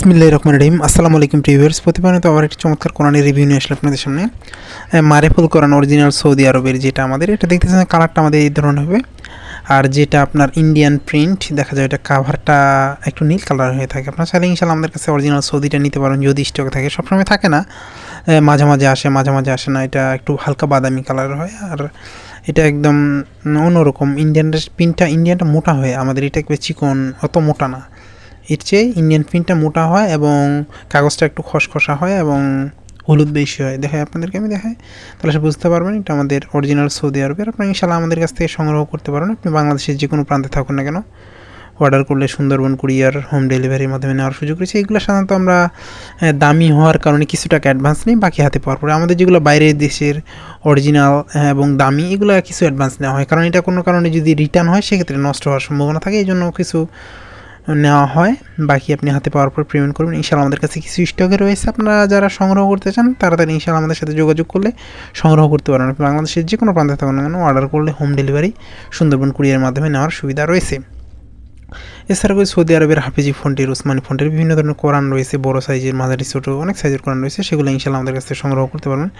বিসমিল্লাহ রহমান রহিম। আসসালামু আলাইকুম প্রিভিয়ার্স প্রতিবারিত আবার একটি চমৎকার কোরআনের রিভিউ নিয়ে আসলে আপনাদের সামনে। মারেফুল কোরআন অরিজিনাল সৌদি আরবের যেটা আমাদের, এটা দেখতেছেন কালারটা আমাদের এই ধরনের হবে। আর যেটা আপনার ইন্ডিয়ান প্রিন্ট দেখা যায় এটা কাভারটা একটু নীল কালার হয়ে থাকে। আপনার চাইলে ইনশাল্লাহ আমাদের কাছে অরিজিনাল সৌদিটা নিতে পারেন, যদি স্টকে থাকে। সবসময় থাকে না। মাঝে মাঝে আসে, মাঝে মাঝে আসে না। এটা একটু হালকা বাদামি কালার হয়। আর এটা একদম অন্যরকম। ইন্ডিয়ান প্রিন্টটা ইন্ডিয়ানটা মোটা হয়, আমাদের এটা চিকন, অত মোটা না। এর চেয়ে ইন্ডিয়ান প্রিন্টটা মোটা হয় এবং কাগজটা একটু খসখসা হয় এবং হলুদ বেশি হয়। দেখায় আপনাদেরকে, আমি দেখাই। তাহলে সে বুঝতে পারবেন, এটা আমাদের অরিজিনাল সৌদি আরবের আপনার ইনশাল্লাহ আমাদের কাছ থেকে সংগ্রহ করতে পারেন। আপনি বাংলাদেশের যে কোনো প্রান্তে থাকুন না কেন অর্ডার করলে সুন্দরবন কুরিয়ার হোম ডেলিভারির মাধ্যমে নেওয়ার সুযোগ রয়েছে। এগুলো সাধারণত আমরা দামি হওয়ার কারণে কিছু টাকা অ্যাডভান্স নিই, বাকি হাতে পাওয়ার পরে। আমাদের যেগুলো বাইরের দেশের অরিজিনাল এবং দামি, এগুলো কিছু অ্যাডভান্স নেওয়া হয়। কারণ এটা কোনো কারণে যদি রিটার্ন হয়, সেক্ষেত্রে নষ্ট হওয়ার সম্ভাবনা থাকে। এই জন্য কিছু নেওয়া হয়। বাকি আপনি হাতে পাওয়ার পর পেমেন্ট করবেন। ইনশাল্লাহ আমাদের কাছে কিছু স্টকে রয়েছে। আপনারা যারা সংগ্রহ করতে চান তাড়াতাড়ি ইনশাল্লাহ আমাদের সাথে যোগাযোগ করলে সংগ্রহ করতে পারেন। বাংলাদেশের যে কোনো প্রান্তে থাকুন অর্ডার করলে হোম ডেলিভারি সুন্দরবন কুরিয়ার মাধ্যমে নেওয়ার সুবিধা রয়েছে। এছাড়া সৌদি আরবের হাফিজি ফন্টের উসমানি ফন্টের বিভিন্ন ধরনের কোরআন রয়েছে, বড় সাইজের, মাঝারি, ছোট, অনেক সাইজের কোরআন রয়েছে, সেগুলো ইনশাল্লাহ আমাদের কাছে সংগ্রহ করতে পারবেন।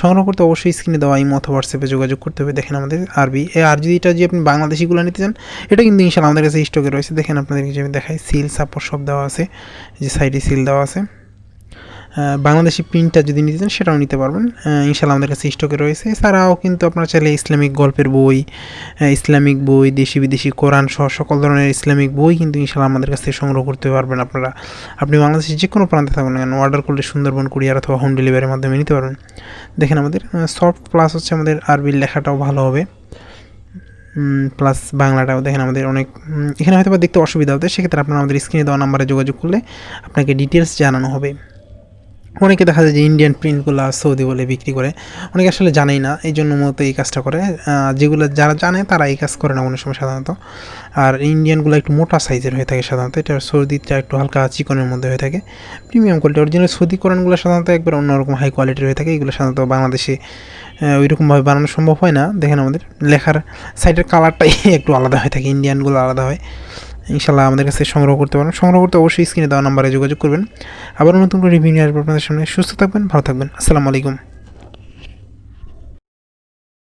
সংগ্রহ করতে অবশ্যই স্ক্রিনে দেওয়া ইমো অথবা হোয়াটসঅ্যাপে যোগাযোগ করতে হবে। দেখেন আমাদের আরবি আর যদি এটা যে আপনি বাংলাদেশিগুলো নিতে চান, এটা কিন্তু ইনশাল্লাহ আমাদের কাছে স্টকে রয়েছে। দেখেন আপনাদেরকে যে আমি দেখাই সিল সাপোর্ট সব দেওয়া আছে, যে সাইডে সিল দেওয়া আছে। বাংলাদেশি প্রিন্টটা যদি নিতে চান, সেটাও নিতে পারবেন। ইনশাল্লাহ আমাদের কাছে স্টকে রয়েছে। এছাড়াও কিন্তু আপনারা চাইলে ইসলামিক গল্পের বই ইসলামিক বই, দেশি বিদেশি কোরআন সহ সকল ধরনের ইসলামিক বই কিন্তু ইনশাল্লাহ আমাদের কাছ থেকে সংগ্রহ করতে পারবেন আপনারা। আপনি বাংলাদেশের যে কোনো প্রান্তে থাকুন না কেন অর্ডার করলে সুন্দরবন কুরিয়ার অথবা হোম ডেলিভারির মাধ্যমে নিতে পারবেন। দেখেন আমাদের সফট প্লাস হচ্ছে আমাদের আরবির লেখাটাও ভালো হবে। প্লাস বাংলাটাও দেখেন আমাদের অনেক এখানে হয়তো দেখতে অসুবিধা হতে, সেক্ষেত্রে আপনারা আমাদের স্ক্রিনে দেওয়া নাম্বারে যোগাযোগ করলে আপনাকে ডিটেলস জানানো হবে। অনেকে দেখা যায় যে ইন্ডিয়ান প্রিন্টগুলো সৌদি বলে বিক্রি করে। অনেকে আসলে জানেই না, এই জন্য মূলত এই কাজটা করে। যেগুলো যারা জানে তারা এই কাজ করে না অনেক সময় সাধারণত। আর ইন্ডিয়ানগুলো একটু মোটা সাইজের হয়ে থাকে সাধারণত। এটা সৌদিটা একটু হালকা চিকনের মধ্যে হয়ে থাকে। প্রিমিয়াম কোয়ালিটি অরিজিনাল সৌদি কোরআনগুলো সাধারণত একবার অন্যরকম হাই কোয়ালিটির হয়ে থাকে। এগুলো সাধারণত বাংলাদেশে ওই রকমভাবে বানানো সম্ভব হয় না। দেখেন আমাদের লেখার সাইডের কালারটাই একটু আলাদা হয়ে থাকে। ইন্ডিয়ানগুলো আলাদা হয়। ইনশাল্লাহ আমাদের কাছে সংগ্রহ করতে পারেন সংগ্রহ করতে অবশ্যই স্ক্রিনে দেওয়া নাম্বারে যোগাযোগ করবেন। আবার নতুন করে রিভিউ নিয়ে আসব আপনাদের সামনে। সুস্থ থাকবেন, ভালো থাকবেন। আসসালামু আলাইকুম।